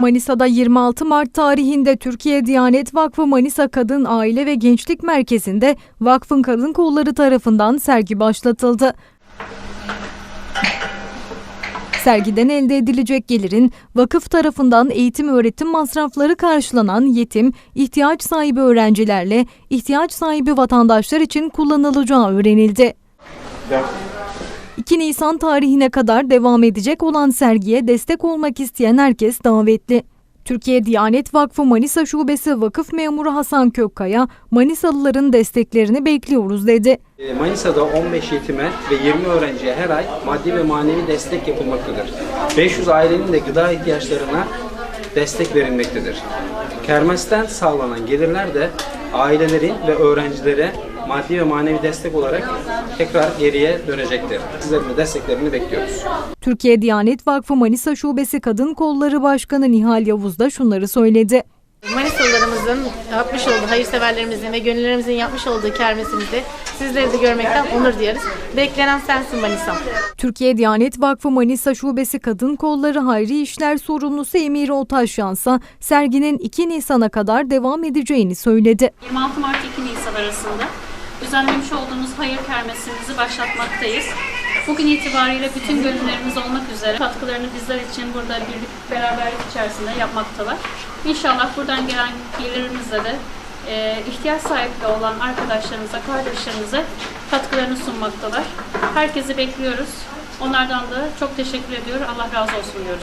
Manisa'da 26 Mart tarihinde Türkiye Diyanet Vakfı Manisa Kadın Aile ve Gençlik Merkezi'nde vakfın kadın kolları tarafından sergi başlatıldı. Sergiden elde edilecek gelirin vakıf tarafından eğitim öğretim masrafları karşılanan yetim, ihtiyaç sahibi öğrencilerle ihtiyaç sahibi vatandaşlar için kullanılacağı öğrenildi. 2 Nisan tarihine kadar devam edecek olan sergiye destek olmak isteyen herkes davetli. Türkiye Diyanet Vakfı Manisa Şubesi Vakıf Memuru Hasan Kökkaya, Manisalıların desteklerini bekliyoruz dedi. E, Manisa'da 15 yetime ve 20 öğrenciye her ay maddi ve manevi destek yapılmaktadır. 500 ailenin de gıda ihtiyaçlarına destek verilmektedir. Kermesten sağlanan gelirler de ailelerin ve öğrencilere maddi ve manevi destek olarak tekrar geriye dönecektir. Sizlerin de desteklerini bekliyoruz. Türkiye Diyanet Vakfı Manisa Şubesi Kadın Kolları Başkanı Nihal Yavuz da şunları söyledi. Manisalılarımızın yapmış olduğu, hayırseverlerimizin ve gönüllerimizin yapmış olduğu kermesimizde sizleri de görmekten onur duyarız. Beklenen sensin Manisa'm. Türkiye Diyanet Vakfı Manisa Şubesi Kadın Kolları Hayri İşler Sorumlusu Emir Otaşyansa serginin 2 Nisan'a kadar devam edeceğini söyledi. 26 Mart 2 Nisan arasında düzenlemiş olduğumuz hayır kermesimizi başlatmaktayız. Bugün itibariyle bütün gönüllerimiz olmak üzere katkılarını bizler için burada birlik beraberlik içerisinde yapmaktalar. İnşallah buradan gelen gelirimizle de e, ihtiyaç sahibi olan arkadaşlarımıza, kardeşlerimize katkılarını sunmaktalar. Herkesi bekliyoruz. Onlardan da çok teşekkür ediyor. Allah razı olsun diyoruz.